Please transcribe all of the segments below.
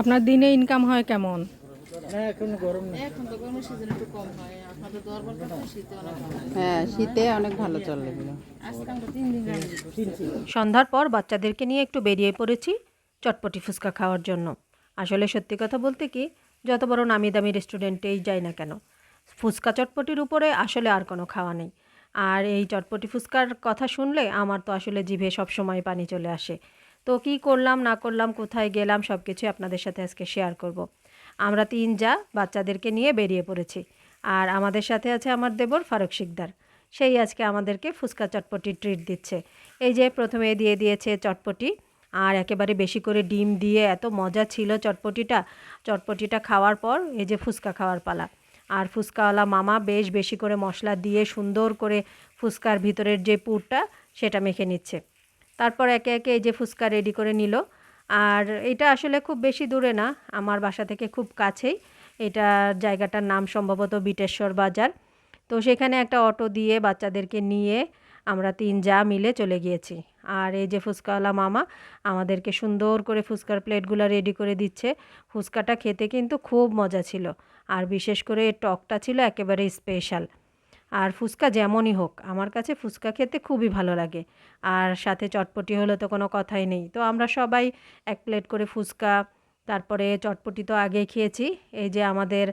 আপনার দিনে ইনকাম হয় কেমন? না এখন গরম না এখন তো গরমের সিজন একটু কম হয় শীতে অনেক কম শীতে অনেক ভালো চলে সন্ধ্যার পর বাচ্চাদেরকে নিয়ে একটু বেরিয়ে পড়েছি চটপটি ফুচকা খাওয়ার জন্য। আসলে সত্যি কথা বলতে কি যত বড় নামি দামি রেস্টুরেন্টেই যাই না কেন ফুচকা চটপটির উপরে আসলে আর কোনো খাওয়া নেই। আর এই চটপটি ফুচকার কথা শুনলে আমার তো আসলে জিভে সবসময় পানি চলে আসে। তো কি করলাম, না করলাম, কোথায় গেলাম সব কিছুই আপনাদের সাথে আজকে শেয়ার করব। আমরা তিন যা বাচ্চাদেরকে নিয়ে বেরিয়ে পড়েছি। আর আমাদের সাথে আছে আমার দেবর ফারুক শিকদার। সেই আজকে আমাদেরকে ফুচকা চটপটি ট্রিট দিচ্ছে। এই যে প্রথমে দিয়ে দিয়েছে চটপটি, আর একেবারে বেশি করে ডিম দিয়ে এত মজা ছিল চটপটিটা। চটপটিটা খাওয়ার পর এই যে ফুচকা খাওয়ার পালা। আর ফুচকাওয়ালা মামা বেশ বেশি করে মশলা দিয়ে সুন্দর করে ফুচকার ভিতরের যে পুরটা, সেটা মেখে নিচ্ছে। তারপর একে একে এই যে ফুচকা রেডি করে নিল। আর এটা আসলে খুব বেশি দূরে না, আমার বাসা থেকে খুব কাছেই। এটা জায়গাটার নাম সম্ভবত বিটেশ্বর বাজার। তো সেখানে একটা অটো দিয়ে বাচ্চাদেরকে নিয়ে আমরা তিন যা মিলে চলে গিয়েছি। আর এই যে ফুচকাওয়ালা মামা আমাদেরকে সুন্দর করে ফুচকার প্লেটগুলো রেডি করে দিচ্ছে। ফুচকাটা খেতে কিন্তু খুব মজা ছিল। আর বিশেষ করে এর টকটা ছিল একেবারে স্পেশাল আর ফুচকা যেমনই হোক, আমার কাছে ফুচকা খেতে খুবই ভালো লাগে। আর সাথে চটপটি হলে তো কোনো কথাই নেই। তো আমরা সবাই এক প্লেট করে ফুচকা, তারপরে চটপটি তো আগেই খেয়েছি। এই যে আমাদের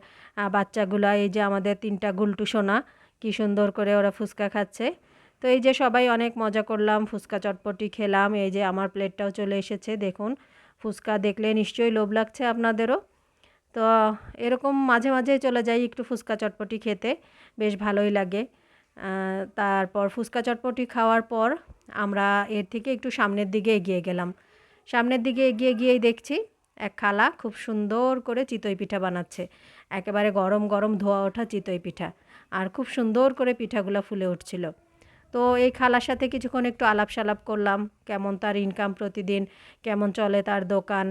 বাচ্চাগুলা, এই যে আমাদের তিনটা গুলটু সোনা, কি সুন্দর করে ওরা ফুচকা খাচ্ছে। তো এই যে সবাই অনেক মজা করলাম, ফুচকা চটপটি খেলাম। এই যে আমার প্লেটটাও চলে এসেছে, দেখুন। ফুচকা দেখলে নিশ্চয়ই লোভ লাগছে আপনাদেরও। তো এরকম মাঝে মাঝে চলে যাই একটু ফুচকা চটপটি খেতে, বেশ ভালোই লাগে। তারপর ফুচকা চটপটি খাওয়ার পর আমরা এর থেকে একটু সামনের দিকে এগিয়ে গেলাম। সামনের দিকে এগিয়ে গিয়েই দেখছি এক খালা খুব সুন্দর করে চিতই পিঠা বানাচ্ছে। একেবারে গরম গরম ধোয়া ওঠা চিতই পিঠা আর খুব সুন্দর করে পিঠাগুলো ফুলে উঠছিল। তো এই খালার সাথে কিছুক্ষণ একটু আলাপ সালাপ করলাম, কেমন তার ইনকাম প্রতিদিন, কেমন চলে তার দোকান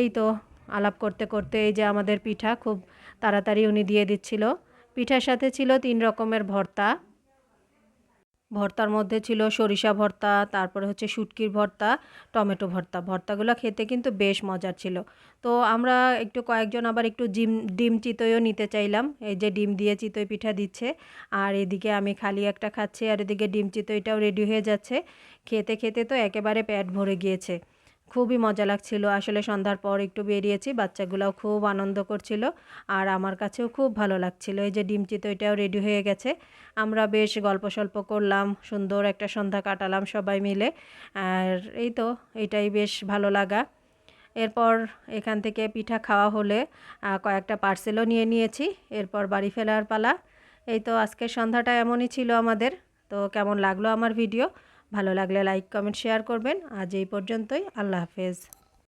এই তো আলাপ করতে করতে এই যে আমাদের পিঠা খুব তাড়াতাড়ি উনি দিয়ে দিচ্ছিল। পিঠার সাথে ছিল তিন রকমের ভর্তা। ভর্তার মধ্যে ছিল সরিষা ভর্তা, তারপরে হচ্ছে শুটকির ভর্তা, টমেটো ভর্তা। ভর্তাগুলো খেতে কিন্তু বেশ মজার ছিল। তো আমরা একটু কয়েকজন আবার একটু জিম, ডিম চিতইও নিতে চাইলাম। এই যে ডিম দিয়ে চিতই পিঠা দিচ্ছে। আর এদিকে আমি খালি একটা খাচ্ছি, আর এদিকে ডিম চিতইটাও রেডি হয়ে যাচ্ছে। খেতে খেতে তো একেবারে পেট ভরে গিয়েছে। খুবই মজা লাগছিল। আসলে সন্ধ্যার পর একটু বেরিয়েছি, বাচ্চাগুলোও খুব আনন্দ করছিল আর আমার কাছেও খুব ভালো লাগছিল। এই যে ডিম এটাও রেডি হয়ে গেছে। আমরা বেশ গল্প সল্প করলাম, সুন্দর একটা সন্ধ্যা কাটালাম সবাই মিলে। আর এই তো, এটাই বেশ ভালো লাগা। এরপর এখান থেকে পিঠা খাওয়া হলে কয়েকটা পার্সেলও নিয়ে নিয়েছি। এরপর বাড়ি ফেরার পালা। এই তো, আজকের সন্ধ্যাটা এমনই ছিল আমাদের। তো কেমন লাগল আমার ভিডিও ভালো লাগলে লাইক কমেন্ট শেয়ার করবেন। আজ এই পর্যন্তই। আল্লাহ হাফেজ।